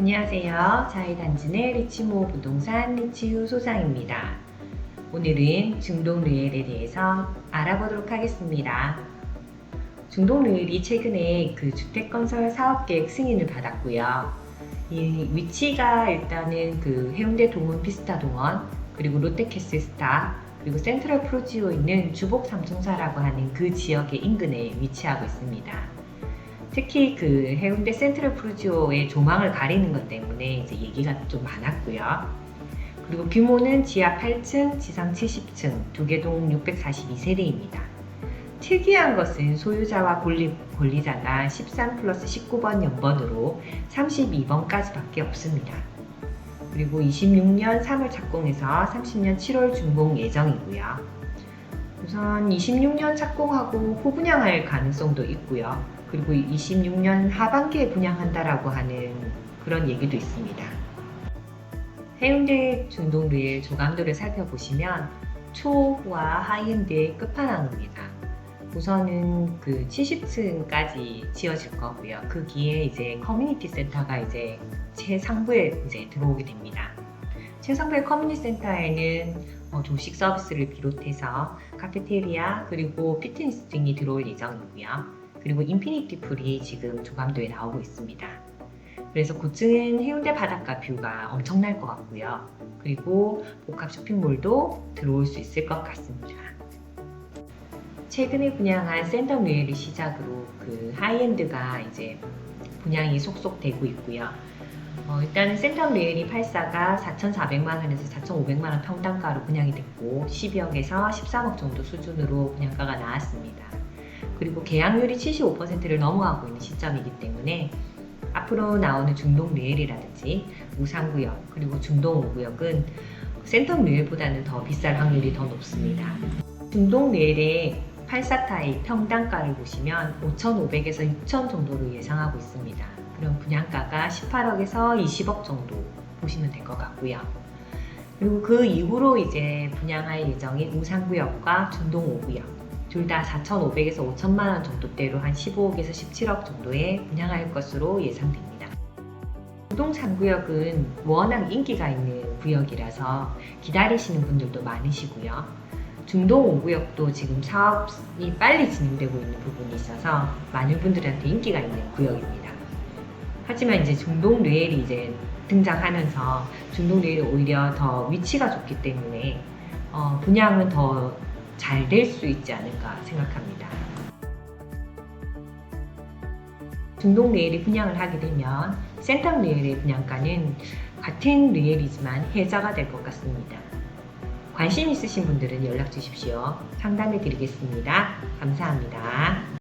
안녕하세요. 자이단진의 리치모 부동산 리치유 소장입니다. 오늘은 중동 르엘에 대해서 알아보도록 하겠습니다. 중동 르엘이 최근에 그 주택건설 사업계획 승인을 받았고요. 이 위치가 일단은 그 해운대 동원 피스타 동원 그리고 롯데캐슬 스타 그리고 센트럴 프로지오 있는 주복 삼총사라고 하는 그 지역의 인근에 위치하고 있습니다. 특히 그 해운대 센트럴 프루지오의 조망을 가리는 것 때문에 이제 얘기가 좀 많았고요. 그리고 규모는 지하 8층, 지상 70층, 두개동 642세대입니다. 특이한 것은 소유자와 권리, 권리자가 13 플러스 19번 연번으로 32번까지밖에 없습니다. 그리고 26년 3월 착공해서 30년 7월 준공 예정이고요. 우선 26년 착공하고 후분양할 가능성도 있고요. 그리고 26년 하반기에 분양한다라고 하는 그런 얘기도 있습니다. 해운대 중동르의 조감도를 살펴보시면 초와 하이엔드의 끝판왕입니다. 우선은 그 70층까지 지어질 거고요. 그 뒤에 이제 커뮤니티 센터가 이제 최상부에 이제 들어오게 됩니다. 최상부의 커뮤니티 센터에는 어, 조식 서비스를 비롯해서 카페테리아 그리고 피트니스 등이 들어올 예정이고요. 그리고 인피니티 풀이 지금 조감도에 나오고 있습니다. 그래서 고층은 해운대 바닷가 뷰가 엄청날 것 같고요. 그리고 복합 쇼핑몰도 들어올 수 있을 것 같습니다. 최근에 분양한 샌덤 르엘을 시작으로 그 하이엔드가 이제 분양이 속속 되고 있고요. 어, 일단은 센텀 리엘이 84가 4,400만 원에서 4,500만 원 평당가로 분양이 됐고 12억에서 13억 정도 수준으로 분양가가 나왔습니다. 그리고 계약률이 75%를 넘어가고 있는 시점이기 때문에 앞으로 나오는 중동 리엘이라든지 우상구역 그리고 중동 5구역은 센텀 리엘보다는 더 비쌀 확률이 더 높습니다. 중동 리엘의 84타입 평당가를 보시면 5,500에서 6,000 정도로 예상하고 있습니다. 그럼 분양가가 18억에서 20억 정도 보시면 될 것 같고요. 그리고 그 이후로 이제 분양할 예정인 우상구역과 중동 5구역 둘 다 4,500에서 5천만 원 정도대로 한 15억에서 17억 정도에 분양할 것으로 예상됩니다. 중동 3구역은 워낙 인기가 있는 구역이라서 기다리시는 분들도 많으시고요. 중동 5구역도 지금 사업이 빨리 진행되고 있는 부분이 있어서 많은 분들한테 인기가 있는 구역입니다. 하지만 이제 중동 레일이 이제 등장하면서 중동 레일이 오히려 더 위치가 좋기 때문에 어, 분양은 더 잘 될 수 있지 않을까 생각합니다. 중동 레일이 분양을 하게 되면 센텀 레일의 분양가는 같은 레일이지만 해자가 될 것 같습니다. 관심 있으신 분들은 연락 주십시오. 상담해 드리겠습니다. 감사합니다.